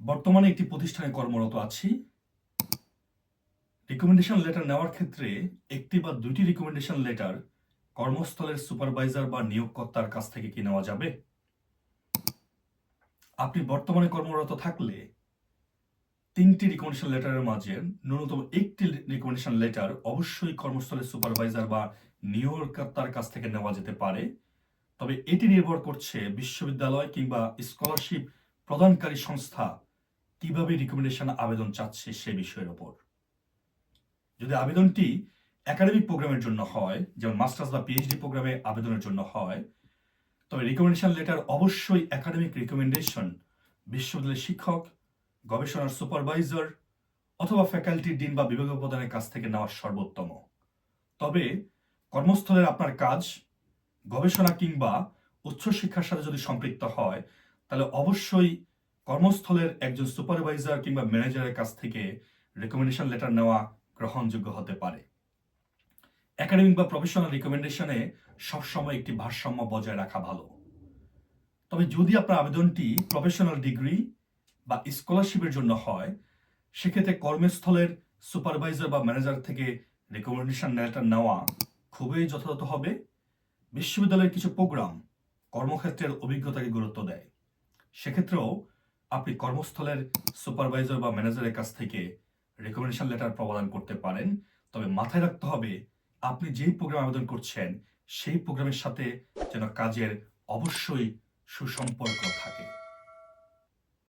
বর্তমানে একটি প্রতিষ্ঠানে কর্মরত আছি। রিকমেন্ডেশন লেটার নেওয়ার ক্ষেত্রে একটি বা দুইটি রিকমেন্ডেশন লেটার কর্মস্থলের সুপারভাইজার বা নিয়োগকর্তার কাছ থেকে কি নেওয়া যাবে? আপনি বর্তমানে কর্মরত থাকলে তিনটি রিকমেন্ডেশন লেটারের মাঝে ন্যূনতম একটি রিকমেন্ডেশন লেটার অবশ্যই কর্মস্থলের সুপারভাইজার বা নিয়োগকর্তার কাছ থেকে নেওয়া যেতে পারে। তবে এটি নির্ভর করছে বিশ্ববিদ্যালয় কিংবা স্কলারশিপ প্রদানকারী সংস্থা কীভাবে রিকমেন্ডেশন আবেদন চাচ্ছে সে বিষয়ের ওপর? যদি আবেদনটি একাডেমিক প্রোগ্রামের জন্য হয়, যেমন মাস্টার্স বা পিএইচডি প্রোগ্রামে আবেদনের জন্য হয়, তবে রিকমেন্ডেশন লেটার অবশ্যই একাডেমিক রিকমেন্ডেশন বিশ্ববিদ্যালয়ের শিক্ষক, গবেষণার সুপারভাইজার অথবা ফ্যাকাল্টি ডিন বা বিভাগীয় প্রধানের কাছ থেকে নেওয়া সর্বোত্তম। তবে কর্মস্থলের আপনার কাজ, গবেষণা কিংবা উচ্চশিক্ষার সাথে যদি সম্পৃক্ত হয়, তাহলে অবশ্যই কর্মস্থলের একজন সুপারভাইজার কিংবা ম্যানেজারের কাছ থেকে রেকমেন্ডেশন লেটার নেওয়া গ্রহণযোগ্য হতে পারে। একাডেমিক বা প্রফেশনাল রিকমেন্ডেশনে সবসময় একটি ভারসাম্য বজায় রাখা ভালো। তবে যদি আপনার আবেদনটি প্রফেশনাল ডিগ্রি বা স্কলারশিপের জন্য হয়, সেক্ষেত্রে কর্মস্থলের সুপারভাইজার বা ম্যানেজার থেকে রেকমেন্ডেশন লেটার নেওয়া খুবই যথাযথ হবে। বিশ্ববিদ্যালয়ের কিছু প্রোগ্রাম কর্মক্ষেত্রের অভিজ্ঞতাকে গুরুত্ব দেয়। সেক্ষেত্রেও আপনি কর্মস্থলের সুপারভাইজার বা ম্যানেজারের কাছ থেকে রেকমেন্ডেশন লেটার প্রদান করতে পারেন। তবে মাথায় রাখতে হবে, আপনি যেই প্রোগ্রাম আবেদন করছেন, সেই প্রোগ্রামের সাথে যেন কাজের অবশ্যই সুসম্পর্ক থাকে।